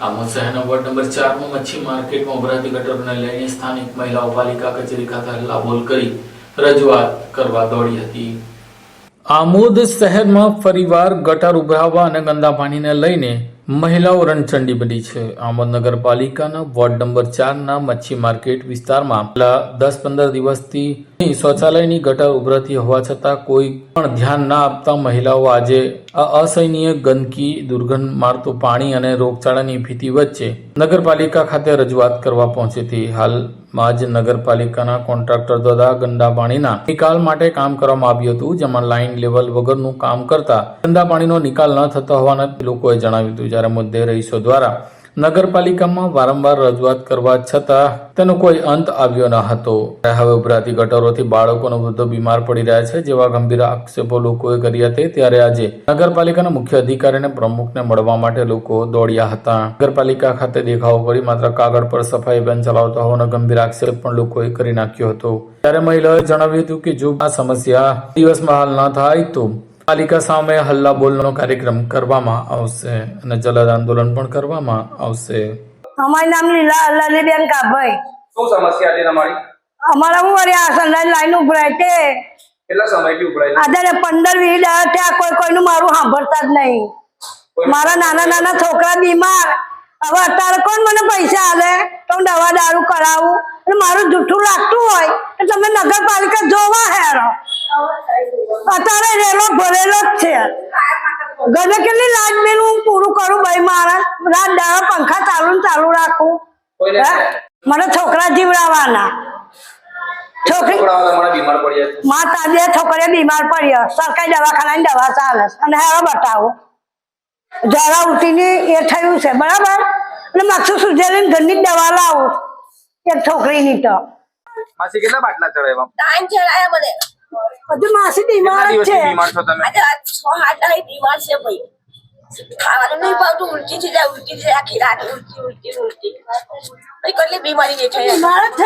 આમોદ શહેરના ward number ચારમાં મચ્છી માર્કેટમાં ઉભરાતી ગટરોને લઈને સ્થાનિક મહિલાઓ પાલિકા કચેરી ખાતે હલ્લાબોલ કરી રજૂઆત કરવા દોડી હતી. આમોદ શહેરમાં ફરીવાર ગટર ઉભરાવવા અને ગંદા પાણીને લઈને મહિલાઓ રણચંડી બની છે. આમોદ નગરપાલિકાના વોર્ડ નંબર ચારના મચ્છી માર્કેટ વિસ્તારમાં દસ પંદર દિવસથી શૌચાલયની ગટર ઉભરાતી હોવા છતાં કોઈ પણ ધ્યાન ના આપતા મહિલાઓ આજે આ અસહનીય ગંદકી, દુર્ગંધ મારતું પાણી અને રોગચાળાની ભીતિ વચ્ચે નગરપાલિકા ખાતે રજૂઆત કરવા પહોંચી હતી. હાલમાં જ નગરપાલિકાના કોન્ટ્રાક્ટર દ્વારા ગંદા પાણીના નિકાલ માટે કામ કરવામાં આવ્યું હતું, જેમાં લાઇન લેવલ વગરનું કામ કરતા ગંદા પાણીનો નિકાલ ન થતો હોવાના લોકોએ જણાવ્યું હતું. જ્યારે મુદ્દે રહીશો દ્વારા નગરપાલિકામાં વારંવાર રજૂઆત કરવા છતાં તેનો કોઈ અંત આવ્યો ન હતો. હવે ઉભરાતી ગટરોથી બાળકોનો વૃદ્ધો બીમાર પડી રહ્યા છે જેવા ગંભીર આક્ષેપો લોકોએ કર્યા હતા ત્યારે આજે નગરપાલિકાના મુખ્ય અધિકારી અને પ્રમુખને મળવા માટે લોકો દોડ્યા હતા. નગરપાલિકા ખાતે દેખાવો કરી માત્ર કાગળ પર સફાઈ અભિયાન ચલાવતા હોવાનો ગંભીર આક્ષેપ પણ લોકોએ કરી નાખ્યો હતો. ત્યારે મહિલાઓએ જણાવ્યું હતું કે જો આ સમસ્યા દિવસમાં હલ ન થાય તો પાલિકા સામે હલ્લા બોલનો કાર્યક્રમ કરવામાં આવશે અને જલદ આંદોલન પણ કરવામાં આવશે. અમારું નામ લીલા લલીબેન કાભાઈ. શું સમસ્યા છે તમારી? અમારા હું વળી આ સંડાસ લાઈન ઉભરાય છે. કેટલા સમયથી ઉભરાય છે? આજે પંદર વીસ દાડા થયા કોઈ કોઈનું મારું સાંભળતા જ નહીં. મારા નાના નાના છોકરા બીમાર. હવે અત્યારે કોણ મને પૈસા આલે તો હું દવા દારૂ કરાવું. અને મારું જૂઠું લાગતું હોય તો તમે નગરપાલિકા જોવા હેરો. અત્યારે રેલો ભરેલો જ છે. ગમે કેટલી લાઈટ બિલ હું પૂરું કરું ભાઈ મારા? રાત દાડા પંખા ચાલુ ને ચાલુ રાખું. મને છોકરા જીવડાવવાના. છોકરી માતા બે બીમાર પડ્યો સરકારી દવા ચાલે અને હવે બતાવો. જરા ઉઠીને એ થયું છે. બરાબર? અને માથું સુધેલી ઘરની જ દવા લાવું. એક છોકરીની તો. માસી કેટલા બાટલા ચડાવ્યા ટાઈમ ચડાયા મને. બધું માસી બીમાર છે. બીમાર છો તમે? છ આઠ દાડા બીમાર છે ભાઈ. ખાવાનું નહીં ભાવતું ઉલટી થઈ જાય ઉલટી થઈ જાય આખી રાત ઉલટી ઉલટી ઉલટી. ભાઈ કેટલી બીમારી જે છે. બીમાર જ